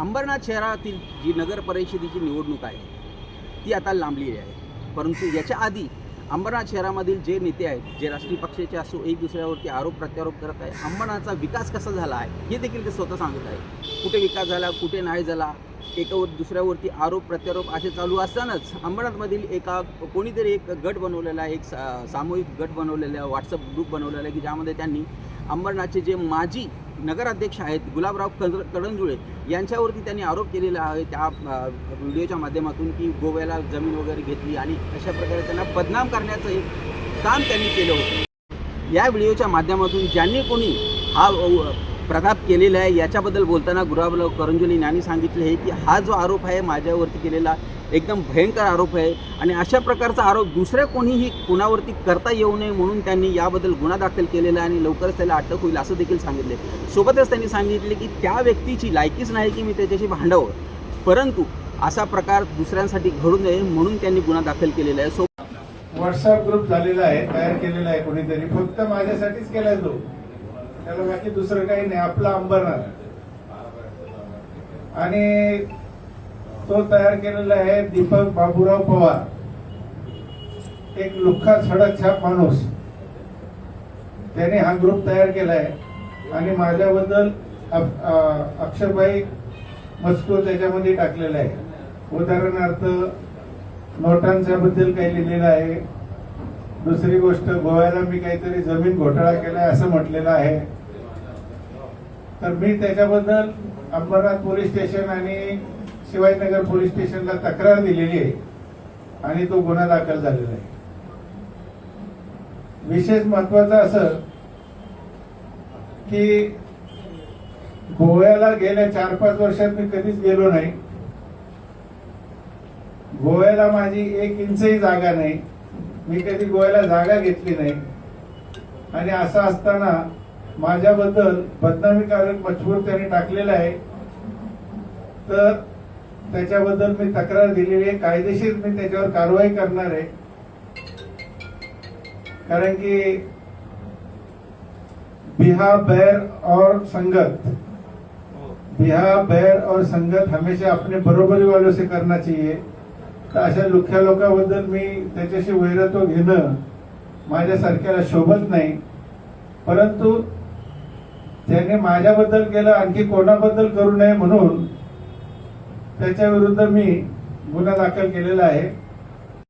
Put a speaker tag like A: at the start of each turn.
A: अंबरनाथ शहरातील जी नगर परिषदेची निवडणूक आहे ती आता लांबलेली आहे. परंतु याच्या आधी अंबरनाथ शहरामधील जे नेते आहेत जे राष्ट्रीय पक्षाचे असो एक दुसऱ्यावरती आरोप प्रत्यारोप करत आहे अंबरनाथचा विकास कसा झाला आहे हे देखील ते स्वतः सांगत आहे कुठे विकास झाला कुठे नाही झाला एकावर दुसऱ्यावरती आरोप प्रत्यारोप असे चालू असतानाच अंबरनाथमधील एका कोणीतरी एक गट बनवलेला आहे एक सा सामूहिक गट बनवलेला आहे व्हॉट्सअप ग्रुप बनवलेला आहे की ज्यामध्ये त्यांनी अंबरनाथचे जे माजी नगराध्यक्ष आहेत गुलाबराव कड कडंजुळे यांच्यावरती त्यांनी आरोप केलेला आहे त्या व्हिडिओच्या माध्यमातून की गोव्याला जमीन वगैरे घेतली आणि अशा प्रकारे त्यांना बदनाम करण्याचं एक काम त्यांनी केलं होतं. या व्हिडिओच्या माध्यमातून ज्यांनी कोणी हा प्रताप केलेला आहे याच्याबद्दल बोलताना गुलाबराव करंजुले यांनी सांगितले आहे की हा जो आरोप आहे माझ्यावरती केलेला एकदम भयंकर आरोप आहे. आणि अशा प्रकारचा आरोप दुसऱ्या कोणीही कुणावरती करता येऊ नये म्हणून त्यांनी याबद्दल गुन्हा दाखल केलेला आहे आणि लवकरच त्याला अटक होईल असं देखील सांगितले. सोबतच त्यांनी सांगितले की त्या व्यक्तीची लायकीच नाही की मी त्याच्याशी भांडावं. परंतु असा प्रकार दुसऱ्यांसाठी घडू नये म्हणून त्यांनी गुन्हा दाखल केलेला आहे. सो
B: व्हॉट्सअप ग्रुप झालेला आहे तयार केलेला आहे कोणीतरी. फक्त माझ्यासाठीच केलाय तो. त्याला बाकी दुसरं काही नाही. आपला अंबरनाथ. आणि तो तयार केलेला आहे दीपक बाबूराव पवार. एक लुख्खा सडक छाप माणूस. त्याने हा ग्रुप तयार केलाय. आणि माझ्याबद्दल अक्षरबाई मजकूर त्याच्यामध्ये टाकलेला आहे. उदाहरणार्थ नोटांच्या बद्दल काही लिहिलेलं आहे. दुसरी गोष्ट गोव्याला मी काहीतरी जमीन घोटाळा केलाय असं म्हटलेलं आहे. तर मी त्याच्याबद्दल अंबरनाथ पोलीस स्टेशन आणि शिवाजीनगर पोलीस स्टेशनला तक्रार दिलेली आहे आणि तो गुन्हा दाखल झालेला आहे. विशेष महत्वाचं असं की गोव्याला गेल्या चार पाच वर्षात मी कधीच गेलो नाही. गोव्याला माझी एक इंचही जागा नाही. मी कधी गोव्याला जागा घेतली नाही. आणि असं असताना माझ्याबद्दल बदनामीकारक मजबूर त्याने टाकलेला आहे. तर त्याच्याबद्दल मी तक्रार दिलेली आहे. कायदेशीर मी त्याच्यावर कारवाई करणार आहे. कारण की बिहा बैर और संगत. बिहा बैर और संगत हमेशा अपने बरोबरी वालों से करना चाहिए तर अशा लुख्या लोकांबद्दल मी त्याच्याशी वैरत्व घेणं माझ्यासारख्याला शोभत नाही. परंतु त्याने माझ्याबद्दल केलं आणखी कोणाबद्दल करू नये म्हणून त्याच्या विरुद्ध मी गुन्हा दाखल केलेला आहे.